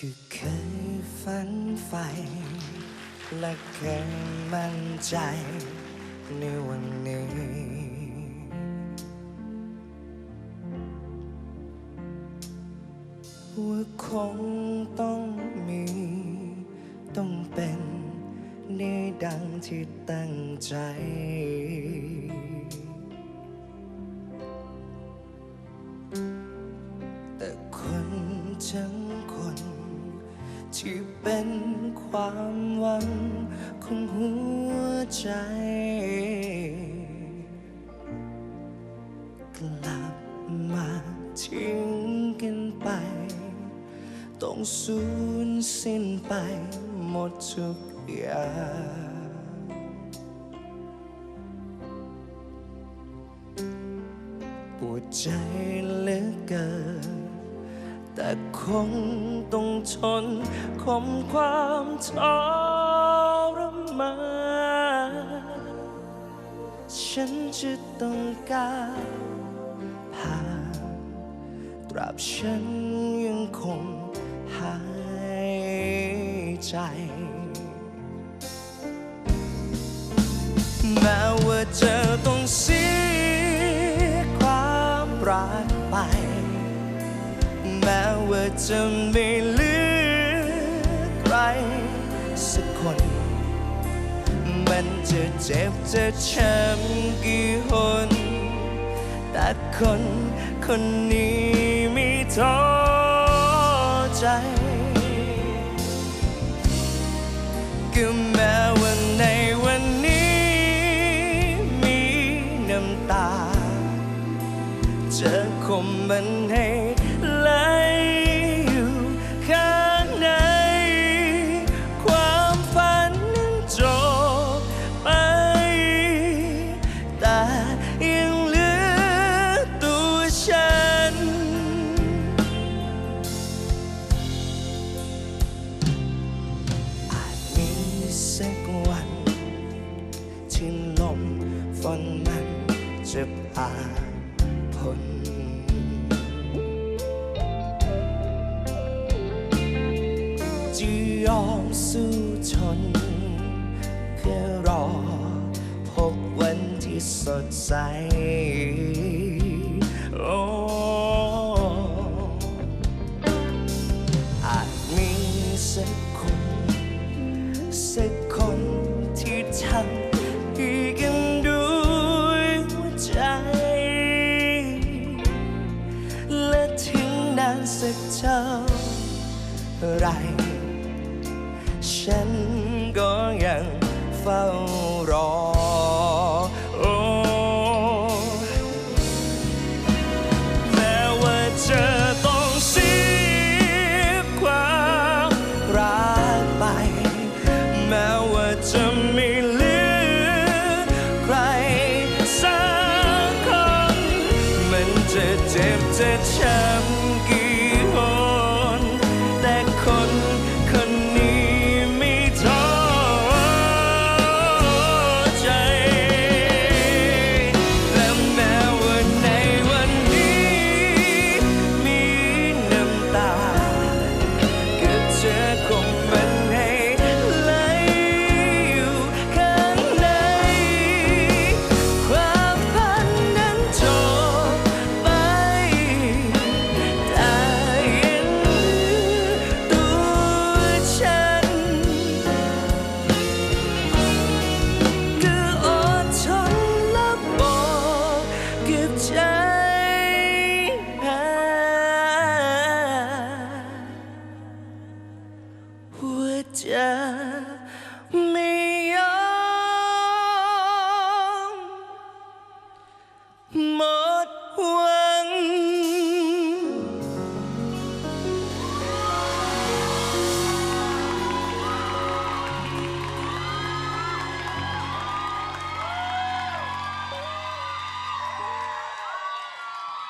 คือเคยฝันใฝ่และเคยมั่นใจในวันนี้ ว่าคงต้องมี ต้องเป็นในดังที่ตั้งใจ แต่คนทั้งคน ที่เป็นความหวังของหัวใจ กลับมาทิ้งกันไป ต้องสูญสิ้นไปหมดทุกอย่างปวดใจเหลือเกิน แต่คงต้องทนคมความทรมานฉันจะต้องการผ่านตราบฉันยังคงหายใจ แม้ว่าจะต้องเสียความรักไป แม้ว่าจะไม่เหลือใครสักคน มันจะเจ็บจะช้ำกี่หนแต่คนคนนี้ไม่ท้อใจก็แม้ จะคมมันให้ไหลอยู่ข้างใน ความฝันนั้นจบไป แต่ยังเหลือตัวฉัน อาจมีสักวันที่ลมฝนมันจะผ่าน พ้นจะยอมสู้ทนเพื่อรอ พบวันที่สดใส โอ้อาจมีสักคนสัก ไร ฉันก็ยังเฝ้ารอ โอ้แม้ว่าจะต้องเสียความรักไป แม้ว่าจะไม่เหลือใครสักคน มันจะเจ็บจะช้ำ